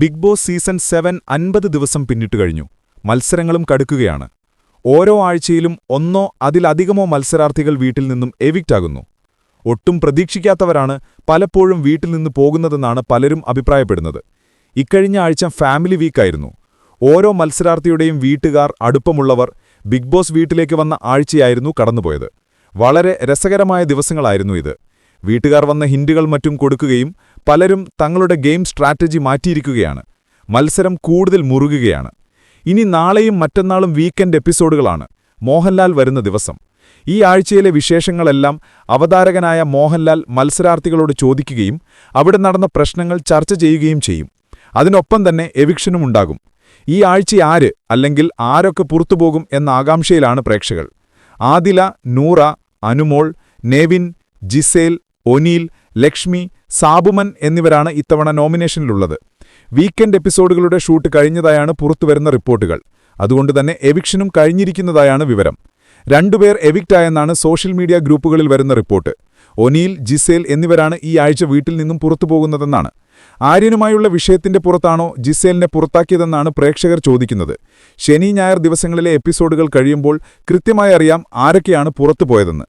Big boss season seven അൻപത് ദിവസം പിന്നിട്ട് കഴിഞ്ഞു. മത്സരങ്ങളും കടുക്കുകയാണ്. ഓരോ ആഴ്ചയിലും ഒന്നോ അതിലധികമോ മത്സരാർത്ഥികൾ വീട്ടിൽ നിന്നും എവിക്റ്റാകുന്നു ഒട്ടും പ്രതീക്ഷിക്കാത്തവരാണ് പലപ്പോഴും വീട്ടിൽ നിന്ന് പോകുന്നതെന്നാണ് പലരും അഭിപ്രായപ്പെടുന്നത്. ഇക്കഴിഞ്ഞ ആഴ്ച ഫാമിലി വീക്കായിരുന്നു ഓരോ മത്സരാർത്ഥിയുടെയും വീട്ടുകാർ അടുപ്പമുള്ളവർ ബിഗ് ബോസ് വീട്ടിലേക്ക് വന്ന ആഴ്ചയായിരുന്നു കടന്നുപോയത്. വളരെ രസകരമായ ദിവസങ്ങളായിരുന്നു ഇത്. വീട്ടുകാർ വന്ന ഹിൻഡുകൾ മറ്റും കൊടുക്കുകയും പലരും തങ്ങളുടെ ഗെയിം സ്ട്രാറ്റജി മാറ്റിയിരിക്കുകയാണ്. മത്സരം കൂടുതൽ മുറുകുകയാണ്. ഇനി നാളെയും മറ്റന്നാളും വീക്കെൻഡ് എപ്പിസോഡുകളാണ് മോഹൻലാൽ വരുന്ന ദിവസം. ഈ ആഴ്ചയിലെ വിശേഷങ്ങളെല്ലാം അവതാരകനായ മോഹൻലാൽ മത്സരാർത്ഥികളോട് ചോദിക്കുകയും അവിടെ നടന്ന പ്രശ്നങ്ങൾ ചർച്ച ചെയ്യുകയും ചെയ്യും. അതിനൊപ്പം തന്നെ എവിക്ഷനും ഉണ്ടാകും. ഈ ആഴ്ച ആര് അല്ലെങ്കിൽ ആരൊക്കെ പുറത്തുപോകും എന്ന ആകാംക്ഷയിലാണ് പ്രേക്ഷകർ. ആദില നൂറ അനുമോൾ നേവിൻ ജിസേൽ ഒനീൽ ലക്ഷ്മി സാബുമൻ എന്നിവരാണ് ഇത്തവണ നോമിനേഷനിലുള്ളത്. വീക്കെൻഡ് എപ്പിസോഡുകളുടെ ഷൂട്ട് കഴിഞ്ഞതായാണ് പുറത്തുവരുന്ന റിപ്പോർട്ടുകൾ. അതുകൊണ്ടുതന്നെ എവിക്ഷനും കഴിഞ്ഞിരിക്കുന്നതായാണ് വിവരം. രണ്ടുപേർ എവിക്റ്റായെന്നാണ് സോഷ്യൽ മീഡിയ ഗ്രൂപ്പുകളിൽ വരുന്ന റിപ്പോർട്ട്. ഒനീൽ ജിസേൽ എന്നിവരാണ് ഈ ആഴ്ച വീട്ടിൽ നിന്നും പുറത്തുപോകുന്നതെന്നാണ് ആര്യനുമായുള്ള വിഷയത്തിന്റെ പുറത്താണോ ജിസേലിനെ പുറത്താക്കിയതെന്നാണ് പ്രേക്ഷകർ ചോദിക്കുന്നത്. ശനി ഞായർ ദിവസങ്ങളിലെ എപ്പിസോഡുകൾ കഴിയുമ്പോൾ കൃത്യമായി അറിയാം ആരൊക്കെയാണ് പുറത്തുപോയതെന്ന്